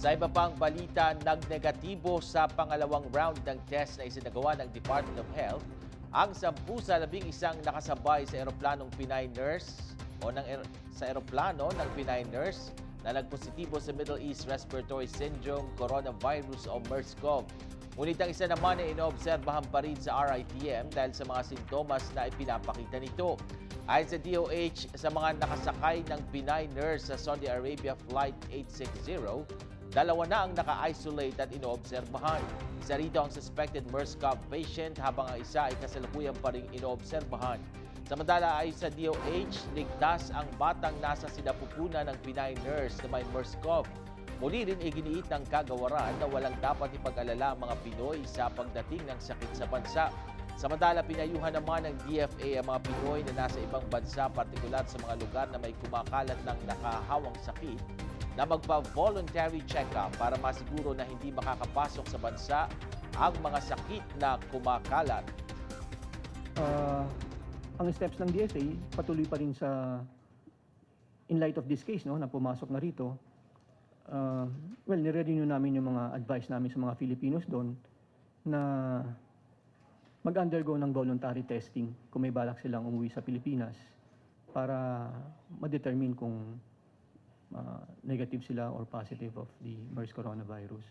Sa iba pang balita, nagnegatibo sa pangalawang round ng test na isinagawa ng Department of Health ang sampu sa labing isang nakasabay sa eroplanong Pinay nurse o ng er- sa eroplano ng Pinay nurse na nagpositibo sa Middle East Respiratory Syndrome Coronavirus o MERS-CoV. Ngunit ang isa naman ay inoobserbahan pa rin sa RITM dahil sa mga sintomas na ipinapakita nito. Ayon sa DOH, sa mga nakasakay ng Pinay nurse sa Saudi Arabia Flight 860, dalawa na ang naka-isolate at inoobserbahan. Isa rito ang suspected MERS-CoV patient habang ang isa ay kasalukuyan pa rin inoobserbahan. Samantala ayon sa DOH, ligtas ang batang nasa sinapupunan ng Pinay nurse na may MERS-CoV. Muli rin iginiit ng kagawaran na walang dapat ipag-alala ang mga Pinoy sa pagdating ng sakit sa bansa. Samantala, pinayuhan naman ng DFA ang mga Pinoy na nasa ibang bansa, partikular sa mga lugar na may kumakalat ng nakahawang sakit, na magpa-voluntary check-up para masiguro na hindi makakapasok sa bansa ang mga sakit na kumakalat. Ah, ang steps ng DFA patuloy pa rin sa in light of this case no na pumasok na rito. ah, well, nire-renew namin yung mga advice namin sa mga Filipinos doon na mag-undergo ng voluntary testing kung may balak silang umuwi sa Pilipinas para ma-determine kung ah, negative sila or positive of the MERS coronavirus.